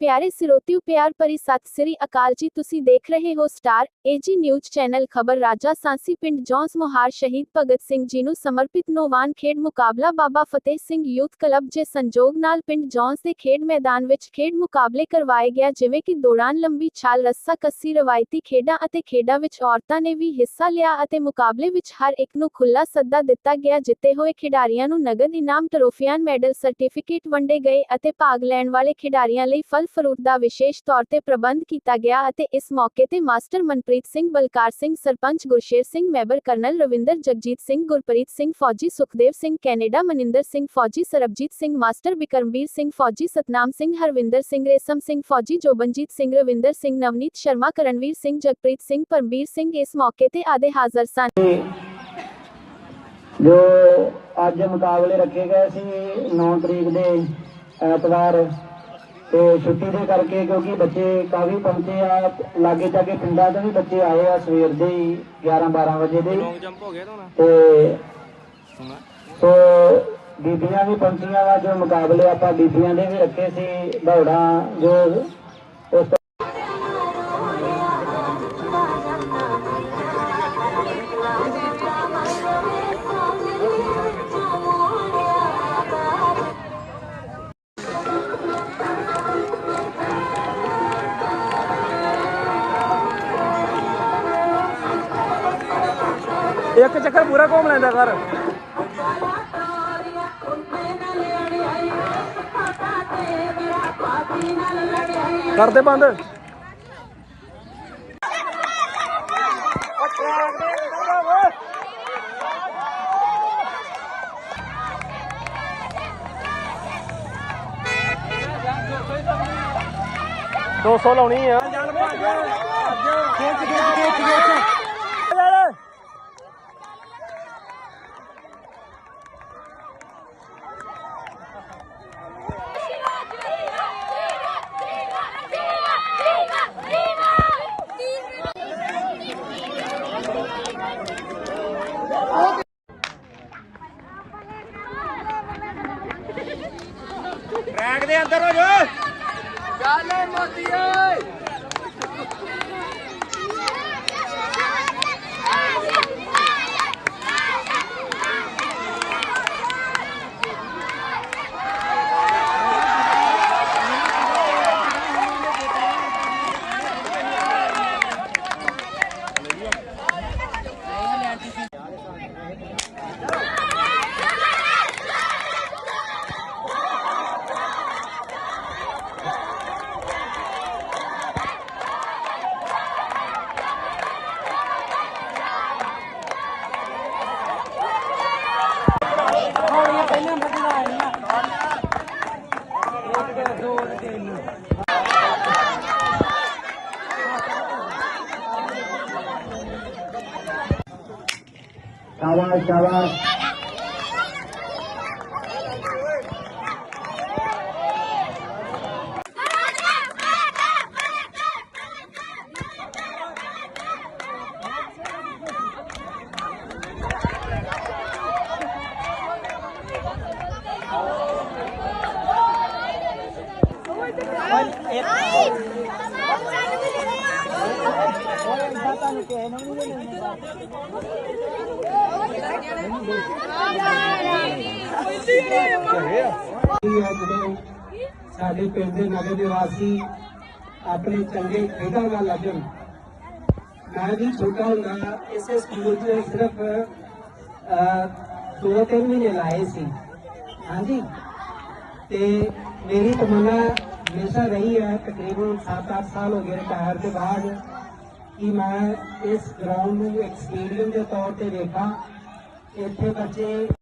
ਪਿਆਰੇ ਸਿਰੋਤਿਓ, ਪਿਆਰ ਭਰੀ ਸਤਿ ਸ੍ਰੀ ਅਕਾਲ ਜੀ। ਤੁਸੀਂ ਦੇਖ ਰਹੇ ਹੋ ਸਟਾਰ ਏਜੀ ਨਿਊਜ਼ ਚੈਨਲ ਖਬਰ। ਰਾਜਾ ਸਾਂਸੀ ਪਿੰਡ ਜੌਂਸ ਮੁਹਾਰ ਸ਼ਹੀਦ ਭਗਤ ਸਿੰਘ ਜੀ ਨੂੰ ਸਮਰਪਿਤ ਨੌਵਾਨ ਖੇਡ ਮੁਕਾਬਲਾ ਬਾਬਾ ਫਤਿਹ ਸਿੰਘ ਯੂਥ ਕਲੱਬ ਦੇ ਸੰਯੋਗ ਨਾਲ ਪਿੰਡ ਜੌਂਸ ਦੇ ਖੇਡ ਮੈਦਾਨ ਵਿੱਚ ਖੇਡ ਮੁਕਾਬਲੇ ਕਰਵਾਏ ਗਿਆ, ਜਿਵੇਂ ਕਿ ਦੌੜਾਨ ਲੰਬੀ ਛਾਲ, ਰੱਸਾ ਕੱਸੀ, ਰਵਾਇਤੀ ਖੇਡਾਂ ਅਤੇ ਖੇਡਾਂ ਵਿੱਚ ਔਰਤਾਂ ਨੇ ਵੀ ਹਿੱਸਾ ਲਿਆ ਅਤੇ ਮੁਕਾਬਲੇ ਵਿੱਚ ਹਰ ਇੱਕ ਨੂੰ ਖੁੱਲਾ ਸੱਦਾ ਦਿੱਤਾ ਗਿਆ, ਜਿੱਤੇ ਹੋਏ ਖਿਡਾਰੀਆਂ ਨੂੰ ਨਗਦ ਇਨਾਮ, ਟਰੋਫੀਆਂ, ਮੈਡਲ, ਸਰਟੀਫਿਕੇਟ ਵੰਡੇ ਗਏ ਅਤੇ ਭਾਗ ਲੈਣ ਵਾਲੇ ਖਿਡਾਰੀਆਂ ਲਈ ਫਲ ਫਰੂਟ ਦਾ ਵਿਸ਼ੇਸ਼ ਤੌਰ ਤੇ ਪ੍ਰਬੰਧ ਕੀਤਾ ਗਿਆ ਅਤੇ ਇਸ ਮੌਕੇ ਤੇ master Manpreet Singh, Balkar Singh, sarpanch Gursher Singh, member colonel Ravinder Jagjit Singh, Gurpreet Singh ਫੌਜੀ, ਸੁਖਦੇਵ ਸਿੰਘ, ਕੈਨੇਡਾ ਮਨਿੰਦਰ ਸਿੰਘ ਫੌਜੀ, ਸਰਬਜੀਤ ਸਿੰਘ, ਮਾਸਟਰ ਬਿਕਰਮਵੀਰ ਸਿੰਘ ਫੌਜੀ, ਸਤਨਾਮ ਸਿੰਘ, ਹਰਵਿੰਦਰ ਸਿੰਘ, ਰੇਸ਼ਮ ਸਿੰਘ ਫੌਜੀ, ਜੋਬਨਜੀਤ ਸਿੰਘ, ਰਵਿੰਦਰ ਸਿੰਘ, ਨਵਨੀਤ ਸ਼ਰਮਾ, ਕਰਨਵੀਰ ਸਿੰਘ, ਜਗਪ੍ਰੀਤ ਸਿੰਘ, ਪਰਮਵੀਰ ਸਿੰਘ ਇਸ ਮੌਕੇ ਤੇ ਆਦੇ ਹਾਜ਼ਰ ਸਨ। ਜੋ ਅੱਜ ਮੁਕਾਬਲੇ ਰੱਖੇ ਗਏ ਸੀ 9 ਤਰੀਕ ਦੇ ਐਤਵਾਰ ਤੇ ਛੁੱਟੀ ਦੇ ਕਰਕੇ ਕਿਉਂਕਿ ਬੱਚੇ ਕਾਫੀ ਪਹੁੰਚੇ ਆ ਲਾਗੇ ਚਾਗੇ ਪਿੰਡਾਂ ਤੋਂ ਵੀ ਬੱਚੇ ਆਏ ਆ ਸਵੇਰ ਦੇ ਹੀ 11 12 ਵਜੇ ਦੇ ਲੌਂਗ ਜੰਪ ਹੋ ਗਿਆ ਤਾਂ ਸੋ ਬੀਬੀਆਂ ਵੀ ਪਹੁੰਚੀਆਂ ਵਾ ਜੋ ਮੁਕਾਬਲੇ ਆਪਾਂ ਬੀਬੀਆਂ ਦੇ ਵੀ ਰੱਖੇ ਸੀ ਦੌੜਾਂ ਜੋ ਇੱਕ ਚੱਕਰ ਪੂਰਾ ਘੁੰਮ ਲੈਂਦਾ ਕਰ ਕਰਦੇ ਬੰਦ। ਦੋ ਸੌ ਲਾਉਣੀ ਆ। ਟਰੈਕ ਦੇ ਅੰਦਰ ਹੋ ਜਾ ਚੱਲ ਮੋਤੀ ਓਏ। Cabal, cabal. Well, it, eh, ਸ਼ਾਬਾਸ਼ ਸ਼ਾਬਾਸ਼ ਕੀ ਹੈ ਜਦੋਂ ਸਾਡੇ ਪਿੰਡ ਦੇ ਨਗਰ ਨਿਵਾਸੀ ਆਪਣੇ ਚੰਗੇ ਖੇਡਾਂ ਨਾਲ ਲੱਗਣ ਮੈਂ ਵੀ ਛੋਟਾ ਹੁੰਦਾ, ਇਸੇ ਸਕੂਲ 'ਚ ਸਿਰਫ ਦੋ ਤਿੰਨ ਮਹੀਨੇ ਲਾਏ ਸੀ। ਹਾਂਜੀ। ਤੇ ਮੇਰੀ ਤਮੰਨਾ ਹਮੇਸ਼ਾ ਰਹੀ ਹੈ, ਤਕਰੀਬਨ 7-8 ਸਾਲ ਹੋ ਗਏ ਰਿਟਾਇਰ ਦੇ ਬਾਅਦ। ਕਿ ਮੈਂ ਇਸ ਗਰਾਊਂਡ ਨੂੰ ਇੱਕ ਸਟੇਡੀਅਮ ਦੇ ਤੌਰ ਤੇ ਵੇਖਾਂ ਇੱਥੇ ਬੱਚੇ